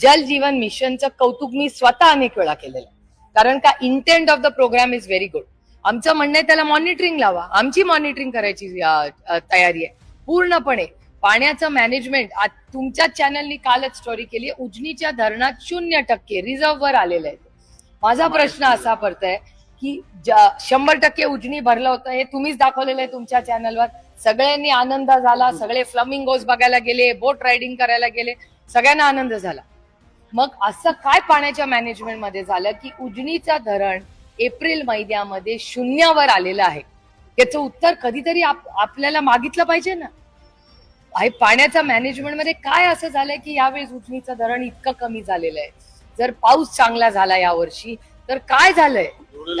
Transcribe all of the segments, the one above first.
जल जीवन मिशनचं कौतुक मी स्वतः अनेक वेळा केलेलं आहे. कारण का intent of the programme is very good आमचं म्हणणं आहे त्याला मॉनिटरिंग लावा. आमची मॉनिटरिंग करायची तयारी आहे. पूर्णपणे पाण्याचं मॅनेजमेंट तुमच्या चॅनलनी कालच स्टोरी केली उजनीच्या धरणात शून्य टक्के रिझर्व्हवर आलेलं आहे. माझा प्रश्न असा पडतोय की शंभर टक्के उजनी भरलं होतं हे तुम्हीच दाखवलेलं आहे तुमच्या चॅनलवर सगळ्यांनी आनंद झाला सगळे फ्लमिंगोज बघायला गेले बोट रायडिंग करायला गेले सगळ्यांना आनंद झाला. मग असं काय पाण्याच्या मॅनेजमेंटमध्ये झालं की उजनीचा धरण एप्रिल महिन्यामध्ये शून्यावर आलेलं आहे? याचं उत्तर कधीतरी आप- आपल्याला मागितलं पाहिजे ना? आहे पाण्याच्या मॅनेजमेंटमध्ये काय असं झालंय की यावेळेस उजनीचं धरण इतकं कमी झालेलं आहे? जर पाऊस चांगला झाला यावर्षी तर काय झालंय?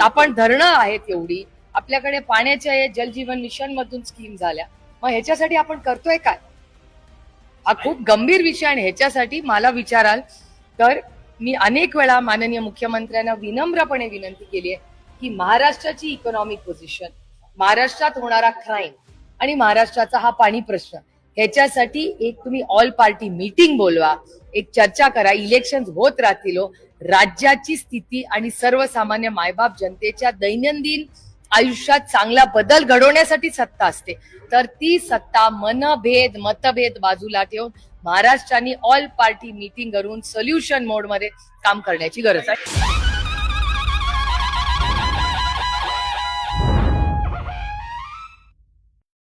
आपण धरणं आहेत एवढी. आपल्याकडे पाण्याच्या या जलजीवन मिशन मधून स्कीम झाल्या. मग ह्याच्यासाठी आपण करतोय काय? हा खूप गंभीर विषय आणि ह्याच्यासाठी मला विचाराल तर मी अनेक वेळा माननीय मुख्यमंत्र्यांना विनम्रपणे विनंती केली आहे की महाराष्ट्राची इकॉनॉमिक पोझिशन महाराष्ट्रात होणारा क्राईम आणि महाराष्ट्राचा हा पाणी प्रश्न ह्याच्यासाठी एक तुम्ही ऑल पार्टी मीटिंग बोलवा एक चर्चा करा इलेक्शन होत राहतील हो. राज्याची स्थिती आणि सर्वसामान्य मायबाप जनतेच्या दैनंदिन आयुष्यात चांगला बदल घडवण्यासाठी सत्ता असते. तर ती सत्ता मनभेद मतभेद बाजूला ठेवून महाराष्ट्राने ऑल पार्टी मीटिंग करून सोल्युशन मोडमध्ये काम करण्याची गरज आहे.